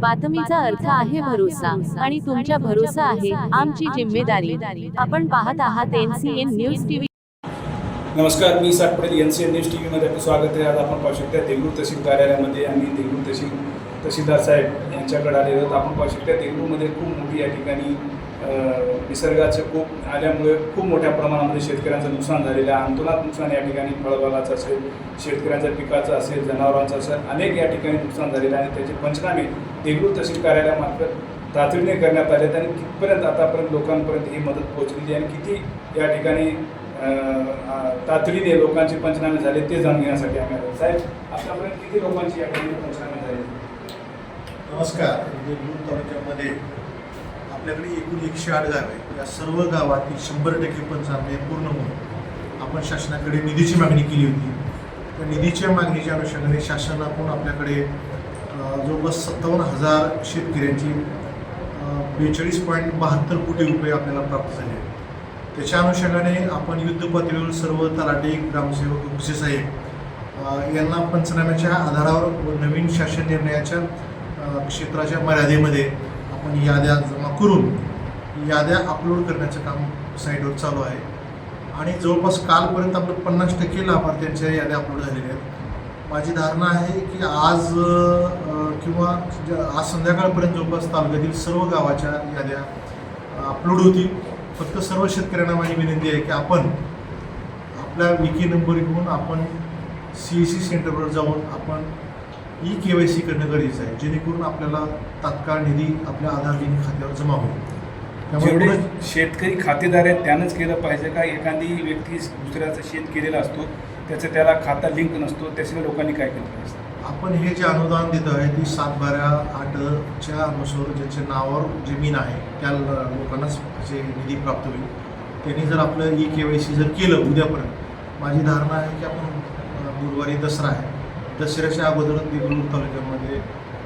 बातमीचा अर्थ आहे भरोसा आणि तुमच्या भरोसा आहे आमची जिम्मेदारी. आपण पाहत आहात एनसीएन न्यूज टीव्ही नमस्कार मी Satpade N C N news T व्हीमध्ये आपलं स्वागत आहे. आज आपण पाहू शकता देगलूर तहसील कार्यालयामध्ये आम्ही देगलूर तहसील तहसीलदार साहेब यांच्याकडे आलेलो आहोत. आपण पाहू शकता देगलूरमध्ये खूप मोठी या ठिकाणी निसर्गाचं खूप आल्यामुळे खूप मोठ्या प्रमाणामध्ये शेतकऱ्यांचं नुकसान झालेलं आहे. अंतुनात नुकसान या ठिकाणी फळबागाचं असेल शेतकऱ्यांच्या पिकाचं असेल जनावरांचं असेल अनेक या ठिकाणी नुकसान झालेलं आहे. आणि त्याचे पंचनामे देगलूर तहसील कार्यालयामार्फत तातडीने करण्यात आले आणि कितपर्यंत आतापर्यंत लोकांपर्यंत ही मदत पोहोचलेली आहे आणि किती या ठिकाणी तातडीने लोकांचे पंचनामे झाले ते जाणून घेण्यासाठी आम्ही आलो. साहेब आतापर्यंत किती लोकांची या ठिकाणी पंचनामे झाले? नमस्कार. देगलूर तालुक्यामध्ये आपल्याकडे एकूण एकशे आठ गाव आहे या सर्व गावातील शंभर टक्के पंचनामे पूर्ण होऊन आपण शासनाकडे निधीची मागणी केली होती त्या निधीच्या मागणीच्या अनुषंगाने शासनाकडून आपल्याकडे जवळपास सत्तावन्न हजार शेतकऱ्यांची बेचाळीस पॉईंट बहात्तर कोटी रुपये आपल्याला प्राप्त झाले आहेत. त्याच्या अनुषंगाने आपण युद्ध पातळीवर सर्व तलाटे ग्रामसेवक उपसेसाहेब यांना पंचनाम्याच्या आधारावर व नवीन शासन निर्णयाच्या क्षेत्राच्या मर्यादेमध्ये आपण याद्या जमा करून याद्या अपलोड करण्याचं काम साईटवर चालू आहे. आणि जवळपास कालपर्यंत आपलं पन्नास टक्के लाभार्थ्यांच्या याद्या अपलोड झालेल्या आहेत. माझी धारणा आहे की आज किंवा आज संध्याकाळपर्यंत जवळपास तालुक्यातील सर्व गावाच्या याद्या अपलोड होतील. फक्त सर्व शेतकऱ्यांना माझी विनंती आहे की आपण आपला विकी नंबर घेऊन आपण सी एस सी सेंटरवर जाऊन आपण ई के वाय सी करणं गरजेचं आहे जेणेकरून आपल्याला तात्काळ निधी आपल्या आधार लिंक खात्यावर जमा होईल. त्यामुळे जेवढे शेतकरी खातेदार आहेत त्यानंच केलं पाहिजे का? एखादी व्यक्ती दुसऱ्याचं शेत केलेला असतो त्याचं त्याला खाता लिंक नसतो त्याच्या लोकांनी काय केलं पाहिजे? आपण हे जे अनुदान देतो आहे ती सात बारा आठच्या अनुसार ज्याच्या नावावर जमीन आहे त्या लोकांनाच जे निधी प्राप्त होईल. त्यांनी जर आपलं ई के वाय सी जर केलं उद्यापर्यंत माझी धारणा आहे की आपण गुरुवारी दसरा आहे. दसऱ्याच्या अगोदर देगलूर तालुक्यामध्ये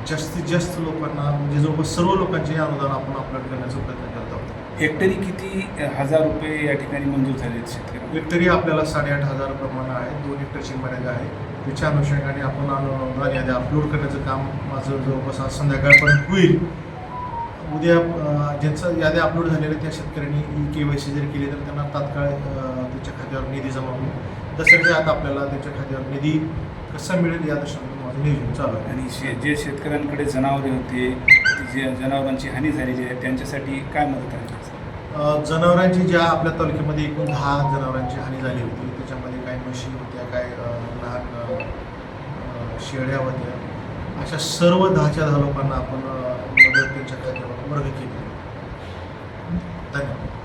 जास्तीत जास्त लोकांना म्हणजे जवळपास सर्व लोकांचे अनुदान आपण अपलोड करण्याचा प्रयत्न करत आहोत. हेक्टरी किती हजार रुपये या ठिकाणी मंजूर झाले आहेत शेतकरी? हेक्टरी आपल्याला साडेआठ हजार प्रमाणे आहे दोन हेक्टरची मर्यादा आहे. त्याच्या अनुषंगाने आपण अनुदान याद्या अपलोड करण्याचं काम माझं जवळपास आज संध्याकाळपर्यंत होईल. उद्या ज्यांचं याद्या अपलोड झालेल्या त्या शेतकऱ्यांनी ई के वाय सी जर केली तर त्यांना तात्काळ त्याच्या खात्यावर निधी जमा होईल. तसंच आत आपल्याला त्याच्या खात्यावर निधी कसा मिळेल या दृष्टीने माझं नियोजन चालू आहे. आणि शे जे शेतकऱ्यांकडे जनावरे होते जे जनावरांची हानी झालेली आहे त्यांच्यासाठी काय मदत आहे? अ, जनावरांची ज्या आपल्या तालुक्यामध्ये एकूण दहा जनावरांची हानी झाली होती त्याच्यामध्ये काही म्हशी होत्या काय अ, लहान अ, अ, शेळ्या होत्या अशा सर्व दहाच्या दहा लोकांना आपण अ, मदत त्यांच्या खात्यावर वर्ग केली. धन्यवाद.